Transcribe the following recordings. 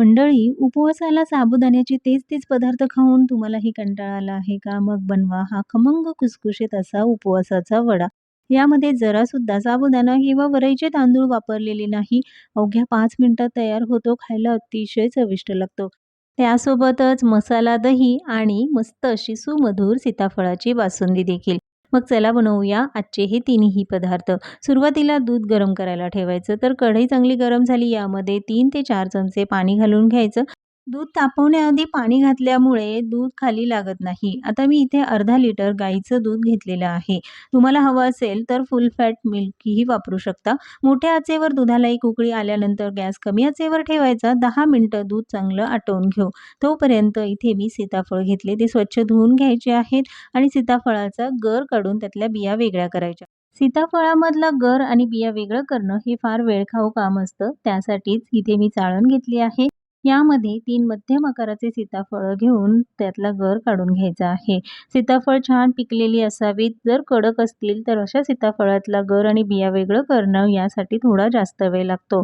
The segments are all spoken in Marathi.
मंडळी, उपवासाला साबुदाण्याचे तेच तेच पदार्थ खाऊन तुम्हालाही कंटाळा आला आहे का? मग बनवा हा खमंग खुसखुशीत असा उपवासाचा वडा. यामध्ये जरासुद्धा साबुदाणा किंवा वरईचे तांदूळ वापरलेले नाही. अवघ्या पाच मिनिटात तयार होतो. खायला अतिशय चविष्ट लागतो. त्यासोबतच मसाला दही आणि मस्त अशी सुमधूर सीताफळाची बासुंदी देखील. मग चला बनवूया आजचे हे तिन्ही पदार्थ. सुरुवातीला दूध गरम करायला ठेवायचं. तर कढई चांगली गरम झाली यामध्ये तीन ते चार चमचे पाणी घालून घ्यायचं. दूध तापवण्याआधी पाणी घातल्यामुळे दूध खाली लागत नाही. आता मी इथे अर्धा लिटर गाईचं दूध घेतलेलं आहे. तुम्हाला हवं असेल तर फुल फॅट मिल्कही वापरू शकता. मोठ्या आचेवर दुधाला एक उकळी आल्यानंतर गॅस कमी आचेवर ठेवायचा. दहा मिनटं दूध चांगलं आटवून घेऊ. तोपर्यंत इथे मी सीताफळ घेतले. ते स्वच्छ धुवून घ्यायचे आहेत आणि सीताफळाचा गर काढून त्यातल्या बिया वेगळ्या करायच्या. सीताफळामधला गर आणि बिया वेगळं करणं हे फार वेळखाऊ काम असतं. त्यासाठीच इथे मी चाळण घेतली आहे. यामध्ये तीन मध्यम आकाराचे सीताफळं घेऊन त्यातला गर काढून घ्यायचा आहे. सीताफळ छान पिकलेली असावीत. जर कडक असतील तर अशा सीताफळातला गर आणि बिया वेगळं करणं यासाठी थोडा जास्त वेळ लागतो.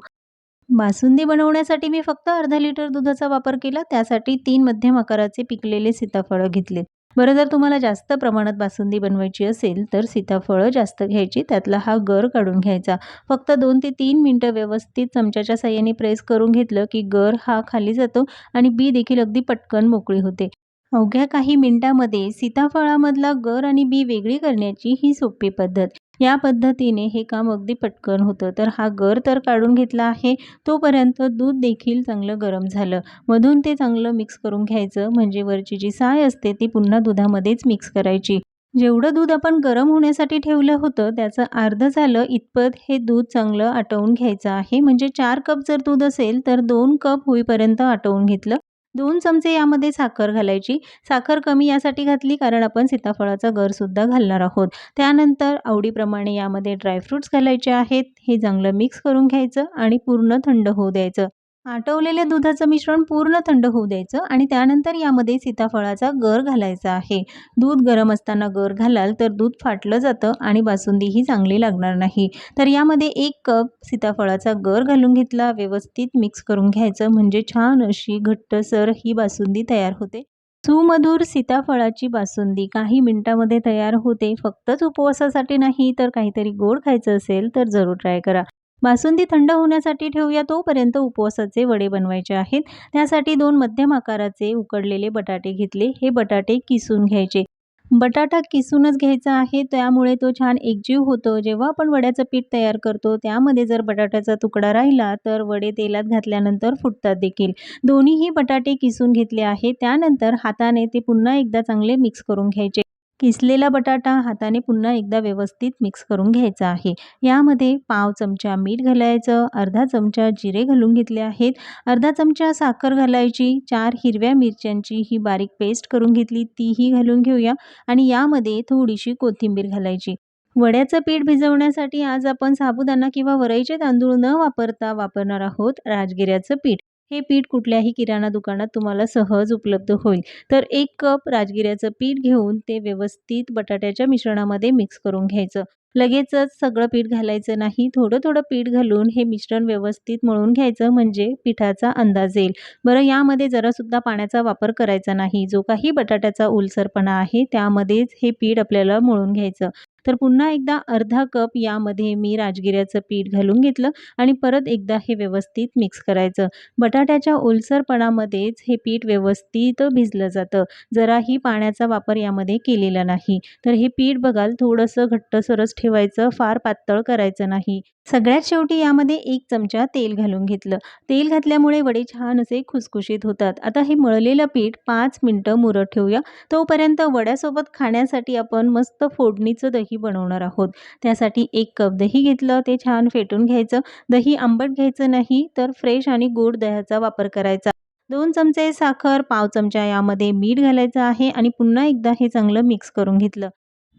बासुंदी बनवण्यासाठी मी फक्त अर्धा लिटर दुधाचा वापर केला. त्यासाठी तीन मध्यम आकाराचे पिकलेले सीताफळं घेतलेत. बरं जर तुम्हाला जास्त प्रमाणात बासुंदी बनवायची असेल तर सीताफळं जास्त घ्यायची. त्यातला हा गर काढून घ्यायचा. फक्त दोन ते तीन मिनटं व्यवस्थित चमच्याच्या सहाय्याने प्रेस करून घेतलं की गर हा खाली जातो आणि बी देखील अगदी पटकन मोकळी होते. अवघ्या काही मिनटामध्ये सीताफळामधला गर आणि बी वेगळी करण्याची ही सोपी पद्धत. या पद्धतीने हे काम अगदी पटकन होतं. तर हा गर तर काढून घेतला आहे. तोपर्यंत दूध देखील चांगलं गरम झालं. मधून ते चांगलं मिक्स करून घ्यायचं. म्हणजे वरची जी साय असते ती पुन्हा दुधामध्येच मिक्स करायची. जेवढं दूध आपण गरम होण्यासाठी ठेवलं होतं त्याचं अर्धं झालं इतपत हे दूध चांगलं आटवून घ्यायचं आहे. म्हणजे चार कप जर दूध असेल तर दोन कप होईपर्यंत आटवून घेतलं. दोन चमचे यामध्ये साखर घालायची. साखर कमी यासाठी घातली कारण आपण सीताफळाचा गरसुद्धा घालणार आहोत. त्यानंतर आवडीप्रमाणे यामध्ये ड्रायफ्रुट्स घालायचे आहेत. हे चांगलं मिक्स करून घ्यायचं आणि पूर्ण थंड होऊ द्यायचं. आटवलेल्या दुधाचं मिश्रण पूर्ण थंड होऊ द्यायचं आणि त्यानंतर यामध्ये सीताफळाचा गर घालायचा आहे. दूध गरम असताना गर घालाल तर दूध फाटलं जातं आणि बासुंदीही चांगली लागणार नाही. तर यामध्ये एक कप सीताफळाचा गर घालून घेतला. व्यवस्थित मिक्स करून घ्यायचं म्हणजे छान अशी घट्टसर ही बासुंदी तयार होते. सुमधुर सीताफळाची बासुंदी काही मिनटामध्ये तयार होते. फक्तच उपवासासाठी नाही तर काहीतरी गोड खायचं असेल तर जरूर ट्राय करा. बासुंदी थंड होण्यासाठी ठेवूया. तोपर्यंत उपवासाचे वडे बनवायचे आहेत. त्यासाठी दोन मध्यम आकाराचे उकडलेले बटाटे घेतले. हे बटाटे किसून घ्यायचे. बटाटा किसूनच घ्यायचा आहे. त्यामुळे तो छान एकजीव होतो. जेव्हा आपण वड्याचं पीठ तयार करतो त्यामध्ये जर बटाट्याचा तुकडा राहिला तर वडे तेलात घातल्यानंतर फुटतात देखील. दोन्हीही बटाटे किसून घेतले आहेत. त्यानंतर हाताने ते पुन्हा एकदा चांगले मिक्स करून घ्यायचे. किसलेला बटाटा हाताने पुन्हा एकदा व्यवस्थित मिक्स करून घ्यायचा आहे. यामध्ये पाव चमचा मीठ घालायचं. अर्धा चमचा जिरे घालून घेतले आहेत. अर्धा चमचा साखर घालायची. चार हिरव्या मिरच्यांची ही बारीक पेस्ट करून घेतली तीही घालून घेऊया आणि यामध्ये थोडीशी कोथिंबीर घालायची. वड्याचं पीठ भिजवण्यासाठी आज आपण साबुदाणा किंवा वरईचे तांदूळ न वापरता वापरणार आहोत राजगिऱ्याचं पीठ. हे पीठ कुठल्याही किराणा दुकानात तुम्हाला सहज उपलब्ध होईल. तर एक कप राजगिऱ्याचं पीठ घेऊन ते व्यवस्थित बटाट्याच्या मिश्रणामध्ये मिक्स करून घ्यायचं. लगेचच सगळं पीठ घालायचं नाही. थोडं थोडं पीठ घालून हे मिश्रण व्यवस्थित मळून घ्यायचं म्हणजे पिठाचा अंदाज येईल. बरं यामध्ये जरासुद्धा पाण्याचा वापर करायचा नाही. जो काही बटाट्याचा ओलसरपणा आहे त्यामध्येच हे पीठ आपल्याला मळून घ्यायचं. तर पुन्हा एकदा अर्धा कप यामध्ये मी राजगिऱ्याचं पीठ घालून घेतलं आणि परत एकदा हे व्यवस्थित मिक्स करायचं. बटाट्याच्या ओलसरपणामध्येच हे पीठ व्यवस्थित भिजलं जातं. जराही पाण्याचा वापर यामध्ये केलेला नाही. तर हे पीठ बघाल थोडंसं घट्टसरच ठेवायचं. फार पातळ करायचं नाही. सगळ्यात शेवटी यामध्ये एक चमचा तेल घालून घेतलं. तेल घातल्यामुळे वडे छान असे खुसखुशीत होतात. आता हे मळलेलं पीठ पाच मिनटं मुरत ठेवूया. तोपर्यंत वड्यासोबत खाण्यासाठी आपण मस्त फोडणीचं दही बनवणार आहोत. त्यासाठी एक कप दही घेतलं. ते छान फेटून घ्यायचं. दही आंबट घ्यायचं नाही तर फ्रेश आणि गोड दह्याचा वापर करायचा. दोन चमचे साखर, पाव चमचा यामध्ये मीठ घालायचं आहे आणि पुन्हा एकदा हे चांगलं मिक्स करून घेतलं.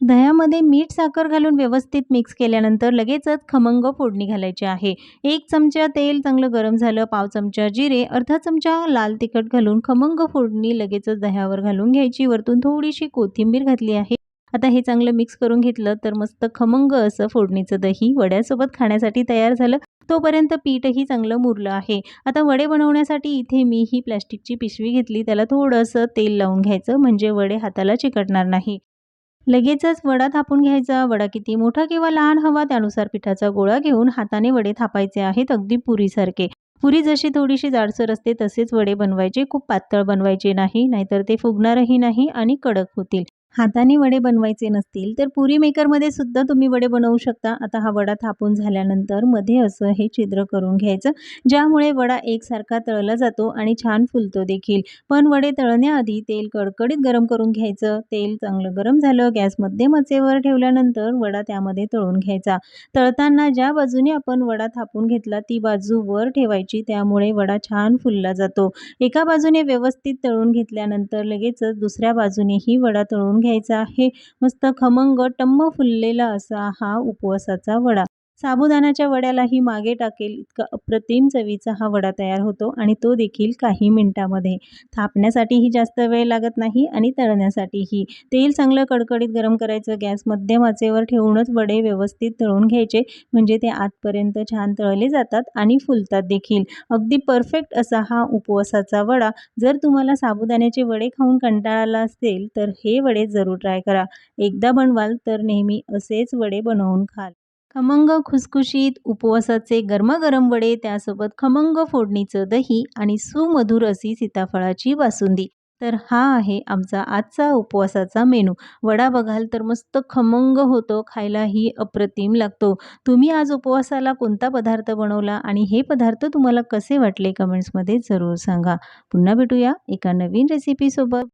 दह्यामध्ये मीठ साखर घालून व्यवस्थित मिक्स केल्यानंतर लगेचच खमंग फोडणी घालायची आहे. एक चमचा तेल चांगलं गरम झालं. पाव चमचा जिरे, अर्धा चमचा लाल तिखट घालून खमंग फोडणी लगेचच दह्यावर घालून घ्यायची. वरतून थोडीशी कोथिंबीर घातली आहे. आता हे चांगलं मिक्स करून घेतलं तर मस्त खमंग असं फोडणीचं दही वड्यासोबत खाण्यासाठी तयार झालं तोपर्यंत पीठही चांगलं मुरलं आहे आता वडे बनवण्यासाठी इथे मी ही प्लॅस्टिकची पिशवी घेतली त्याला थोडंसं तेल लावून घ्यायचं म्हणजे वडे हाताला चिकटणार नाही लगेचच वडा थापून घ्यायचा. वडा किती मोठा किंवा लहान हवा त्यानुसार पिठाचा गोळा घेऊन हाताने वडे थापायचे आहेत अगदी पुरीसारखे. पुरी जशी थोडीशी जाडसर असते तसेच वडे बनवायचे. खूप पातळ बनवायचे नाही नाहीतर ते फुगणारही नाही आणि कडक होतील. हाताने वडे बनवायचे नसतील तर पुरी मेकरमध्ये सुद्धा तुम्ही वडे बनवू शकता. आता हा वडा थापून झाल्यानंतरमध्ये असं हे छिद्र करून घ्यायचं ज्यामुळे वडा एकसारखा तळला जातो आणि छान फुलतो देखील. पण वडे तळण्याआधी तेल कडकडीत गरम करून घ्यायचं. तेल चांगलं गरम झालं गॅस मध्यम आचेवर ठेवल्यानंतर वडा त्यामध्ये तळून घ्यायचा. तळताना ज्या बाजूने आपण वडा थापून घेतला ती बाजू वर ठेवायची. त्यामुळे वडा छान फुलला जातो. एका बाजूने व्यवस्थित तळून घेतल्यानंतर लगेचच दुसऱ्या बाजूनेही वडा तळून घ्यायचा आहे. मस्त खमंग टम्म फुललेला असा हा उपवासाचा वडा. साबुदाण्याच्या वड्यालाही मागे टाकेल इतका अप्रतिम चवीचा हा वडा तयार होतो आणि तो देखील काही मिनिटामध्ये. थापण्यासाठीही जास्त वेळ लागत नाही आणि तळण्यासाठीही. तेल चांगलं कडकडीत गरम करायचं गॅस मध्यम आचेवर ठेवूनच वडे व्यवस्थित तळून घ्यायचे म्हणजे ते आतपर्यंत छान तळले जातात आणि फुलतात देखील. अगदी परफेक्ट असा हा उपवासाचा वडा. जर तुम्हाला साबुदाण्याचे वडे खाऊन कंटाळा आला असेल तर हे वडे जरूर ट्राय करा. एकदा बनवाल तर नेहमी असेच वडे बनवून खाल. खमंग खुसखुशीत उपवासाचे गरमागरम वडे त्यासोबत खमंग फोडणीचं दही आणि सुमधुर अशी सीताफळाची बासुंदी. तर हा आहे आमचा आजचा उपवासाचा मेनू. वडा बघाल तर मस्त खमंग होतो खायलाही अप्रतिम लागतो. तुम्ही आज उपवासाला कोणता पदार्थ बनवला आणि हे पदार्थ तुम्हाला कसे वाटले कमेंट्समध्ये जरूर सांगा. पुन्हा भेटूया एका नवीन रेसिपीसोबत